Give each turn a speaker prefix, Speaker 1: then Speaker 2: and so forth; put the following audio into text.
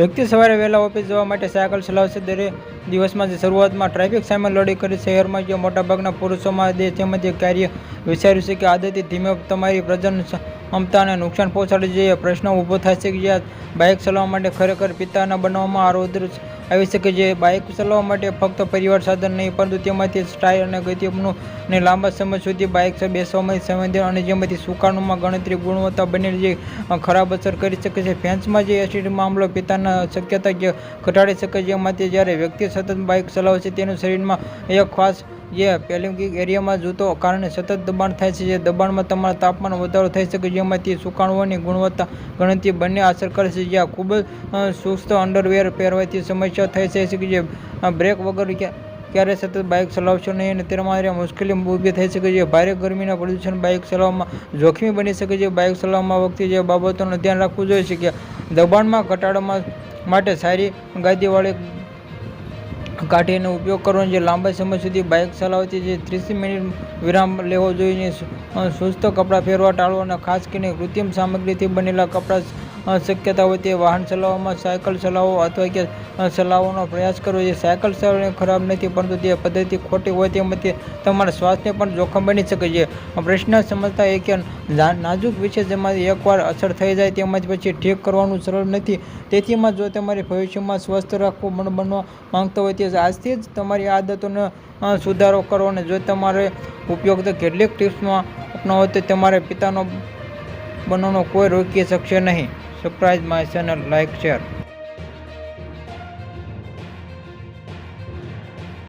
Speaker 1: વ્યક્તિ સવારે વહેલા ઓફિસ જવા માટે સાયકલ ચલાવશે. દરેક દિવસમાં જે શરૂઆતમાં ટ્રાફિક સામે લડી કરી શહેરમાં જે મોટાભાગના પુરુષોમાં દે તેમજ કાર્ય વિચાર્યું છે કે આદતથી ધીમે તમારી પ્રજન ક્ષમતાને નુકસાન પહોંચાડી જઈએ. પ્રશ્ન ઊભો છે કે જ્યાં બાઇક ચલાવવા માટે ખરેખર પિતાના બનાવવામાં આરોદ્ર આવી શકે છે. બાઇક ચલાવવા માટે ફક્ત પરિવાર સાધન નહીં, પરંતુ તેમાંથી સ્ટાઇલ અને ગતિનું ને લાંબા સમય સુધી બાઇક બેસવામાં સંવેદન અને જેમાંથી સુકાનોમાં ગણતરી ગુણવત્તા બનેલી જે ખરાબ અસર કરી શકે છે. ફેન્સમાં જે એસિડ મામલો પિતાના શક્યતા ઘટાડી શકે છે. જેમાંથી જ્યારે વ્યક્તિ સતત બાઇક ચલાવે છે, તેનું શરીરમાં એક ખાસ જે પેલિમ્પિક એરિયામાં જૂતો કારણે સતત દબાણ થાય છે. જે દબાણમાં તમારા તાપમાન વધારો થઈ શકે, જેમાંથી સુકાણવાની ગુણવત્તા, ગણતરી બંને અસર કરે છે. જ્યાં ખૂબ જ સુસ્ત અંડરવેર પહેરવાથી સમસ્યા થઈ શકે છે જે બ્રેક વગર ક્યારે સતત બાઇક ચલાવશો નહીં અને તમારે મુશ્કેલી ઊભી થઈ શકે છે. ભારે ગરમીના પ્રદૂષણ બાઇક ચલાવવામાં જોખમી બની શકે છે. બાઇક ચલાવવામાં વખતે જે બાબતોનું ધ્યાન રાખવું જોઈએ છે કે દબાણમાં ઘટાડવામાં માટે સારી ગાદીવાળી કાઠીનો ઉપયોગ કરવો જે લાંબા સમય સુધી બાઇક ચલાવતી જે ત્રીસ મિનિટ વિરામ લેવો જોઈએ સુસ્ત કપડાં પહેરવા ટાળવો અને ખાસ કરીને કૃત્રિમ સામગ્રીથી બનેલા કપડાં શક્યતા હોય તે વાહન ચલાવવામાં, સાયકલ ચલાવો અથવા કે ચલાવવાનો પ્રયાસ કરવો જોઈએ સાયકલ ચલાવવાની ખરાબ નથી, પરંતુ તે પદ્ધતિ ખોટી હોય તેમાંથી તમારા સ્વાસ્થ્યને પણ જોખમ બની શકે છે. પ્રશ્ન સમજતા એ કે નાજુક વિશે જેમાંથી એકવાર અસર થઈ જાય તેમાંથી પછી ઠીક કરવાનું સરળ નથી. તેથી માં જો તમારે ભવિષ્યમાં સ્વસ્થ રાખવું મન, બનવા માંગતા હોય તે આજથી જ તમારી આદતોનો સુધારો કરો અને જો તમારે ઉપયોગ તો કેટલીક ટિપ્સમાં અપનાવો તો તમારે પિતાનો બનવાનો કોઈ રોકી શકશે નહીં. Subscribe my channel like share